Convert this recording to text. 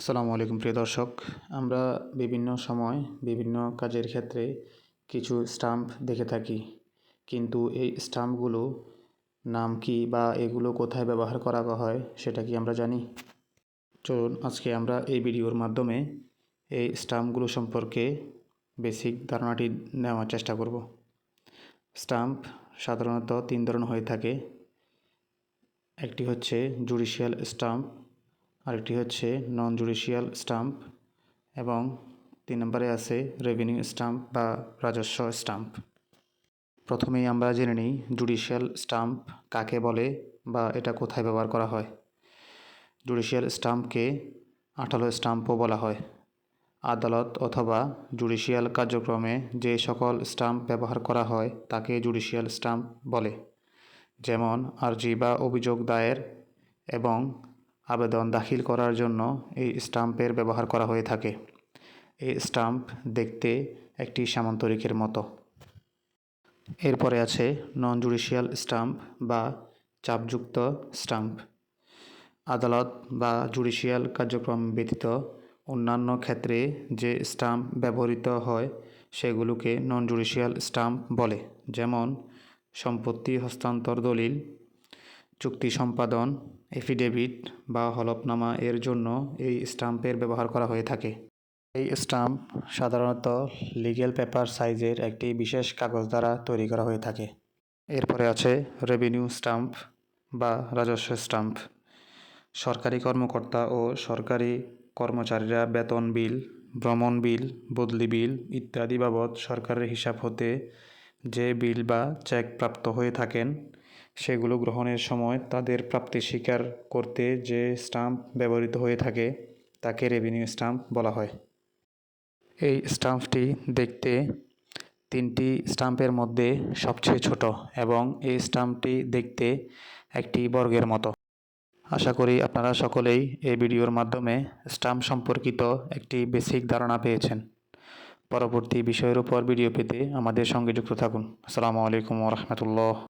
আসসালামু আলাইকুম, প্রিয় দর্শক। আমরা বিভিন্ন সময় বিভিন্ন কাজের ক্ষেত্রে কিছু স্টাম্প দেখে থাকি। কিন্তু এই স্টাম্পগুলো নাম কি বা এগুলো কোথায় ব্যবহার করা হয় সেটা কি আমরা জানি? চলুন, আজকে আমরা এই ভিডিওর মাধ্যমে এই স্টাম্পগুলো সম্পর্কে বেসিক ধারণাটি নেওয়ার চেষ্টা করব। স্টাম্প সাধারণত তিন ধরনের হয়ে থাকে। একটি হচ্ছে জুডিশিয়াল স্টাম্প আরেকটি হচ্ছে নন জুডিশিয়াল স্টাম্প এবং তিন নম্বরে আছে রেভিনিউ স্টাম্প বা রাজস্ব স্টাম্প প্রথমেই আমরা জেনে নিই জুডিশিয়াল স্টাম্প কাকে বলে বা এটা কোথায় ব্যবহার করা হয়। জুডিশিয়াল স্টাম্পকে আঠালো স্টাম্পও বলা হয়। আদালত অথবা জুডিশিয়াল কার্যক্রমে যে সকল স্টাম্প ব্যবহার করা হয় তাকে জুডিশিয়াল স্টাম্প বলে। যেমন আর্জি বা অভিযোগ দায়ের এবং আবেদন দাখিল করার জন্য এই স্টাম্পের ব্যবহার করা হয়ে থাকে। এই স্টাম্প দেখতে একটি সামান্তরিকের মতো। এরপরে আছে নন জুডিশিয়াল স্টাম্প বা চাপযুক্ত স্টাম্প। আদালত বা জুডিশিয়াল কার্যক্রম ব্যতীত অন্যান্য ক্ষেত্রে যে স্টাম্প ব্যবহৃত হয়, সেগুলোকে নন জুডিশিয়াল স্টাম্প বলে। যেমন, সম্পত্তি হস্তান্তর দলিল চুক্তি সম্পাদন, এফিডেভিট বা হলফনামা এর জন্য এই স্টাম্পের ব্যবহার করা হয়ে থাকে। এই স্টাম্প সাধারণত লিগেল পেপার সাইজের একটি বিশেষ কাগজ দ্বারা তৈরি করা হয়ে থাকে। এরপরে আছে রেভিনিউ স্টাম্প বা রাজস্ব স্টাম্প। সরকারি কর্মকর্তা ও সরকারি কর্মচারীরা বেতন বিল, ভ্রমণ বিল, বদলি বিল ইত্যাদি বাবদ সরকারের হিসাব হতে যে বিল বা চেক প্রাপ্ত হয়ে থাকেন সেগুলো গ্রহণের সময় তাদের প্রাপ্তি স্বীকার করতে যে স্টাম্প ব্যবহৃত হয়ে থাকে, তাকে রেভিনিউ স্টাম্প বলা হয়। এই স্টাম্পটি দেখতে তিনটি স্টাম্পের মধ্যে সবচেয়ে ছোট এবং এই স্টাম্পটি দেখতে একটি বর্গের মতো। আশা করি আপনারা সকলেই এই ভিডিওর মাধ্যমে স্টাম্প সম্পর্কিত একটি বেসিক ধারণা পেয়েছেন। পরবর্তী বিষয়ের উপর ভিডিও পেতে আমাদের সঙ্গে যুক্ত থাকুন। আসসালামু আলাইকুম রহমতুল্লাহ।